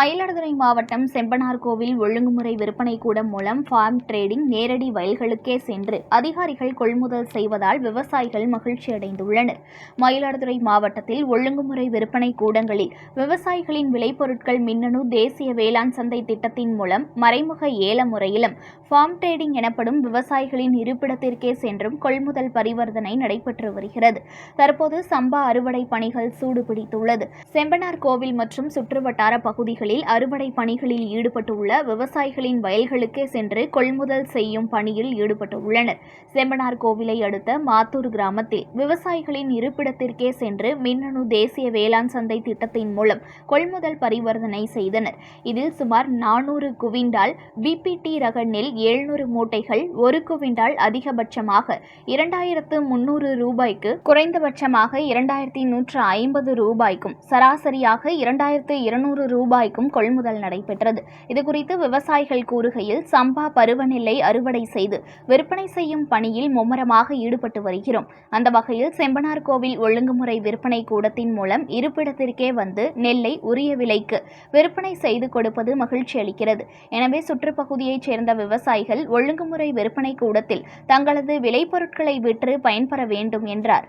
Mayiladuthurai மாவட்டம் செம்பனார்கோவில் ஒழுங்குமுறை விற்பனை கூடம் மூலம் ஃபார்ம் ட்ரேடிங் நேரடி வயல்களுக்கே சென்று அதிகாரிகள் கொள்முதல் செய்வதால் விவசாயிகள் மகிழ்ச்சி அடைந்துள்ளனர். மயிலாடுதுறை மாவட்டத்தில் ஒழுங்குமுறை விற்பனை கூடங்களில் விவசாயிகளின் விளைபொருட்கள் மின்னணு தேசிய வேளாண் சந்தை திட்டத்தின் மூலம் மறைமுக ஏல முறையிலும் ஃபார்ம் ட்ரேடிங் எனப்படும் விவசாயிகளின் இருப்பிடத்திற்கே சென்றும் கொள்முதல் பரிவர்த்தனை நடைபெற்று வருகிறது. தற்போது சம்பா அறுவடை பணிகள் சூடுபிடித்துள்ளது. செம்பனார் கோவில் மற்றும் சுற்றுவட்டார பகுதிகளில் அறுவடை பணிகளில் ஈடுபட்டுள்ள விவசாயிகளின் வயல்களுக்கே சென்று கொள்முதல் செய்யும் பணியில் ஈடுபட்டுள்ளனர். செம்பனார் கோவிலை அடுத்த மாத்தூர் கிராமத்தில் விவசாயிகளின் இருப்பிடத்திற்கே சென்று மின்னணு தேசிய வேளாண் சந்தை திட்டத்தின் மூலம் கொள்முதல் பரிவர்த்தனை செய்தனர். இதில் சுமார் நானூறு குவிண்டால் பிபிடி ரக நெல் எழுநூறு மூட்டைகள் ஒரு குவிண்டால் அதிகபட்சமாக இரண்டாயிரத்து முன்னூறு ரூபாய்க்கு குறைந்தபட்சமாக இரண்டாயிரத்தி நூற்று ஐம்பது ரூபாய்க்கும் சராசரியாக இரண்டாயிரத்து இருநூறு ரூபாய் ரூபாய்க்கும் கொள்முதல் நடைபெற்றது. இதுகுறித்து விவசாயிகள் கூறுகையில் சம்பா பருவநிலை அறுவடை செய்து விற்பனை செய்யும் பணியில் மும்முரமாக ஈடுபட்டு வருகிறோம். அந்த வகையில் செம்பனார் கோவில் ஒழுங்குமுறை விற்பனை கூடத்தின் மூலம் இருப்பிடத்திற்கே வந்து நெல்லை உரிய விலைக்கு விற்பனை செய்து கொடுப்பது மகிழ்ச்சி அளிக்கிறது. எனவே சுற்றுப்பகுதியைச் சேர்ந்த விவசாயிகள் ஒழுங்குமுறை விற்பனை கூடத்தில் தங்களது விளைபொருட்களை விற்று பயன்பெற வேண்டும் என்றார்.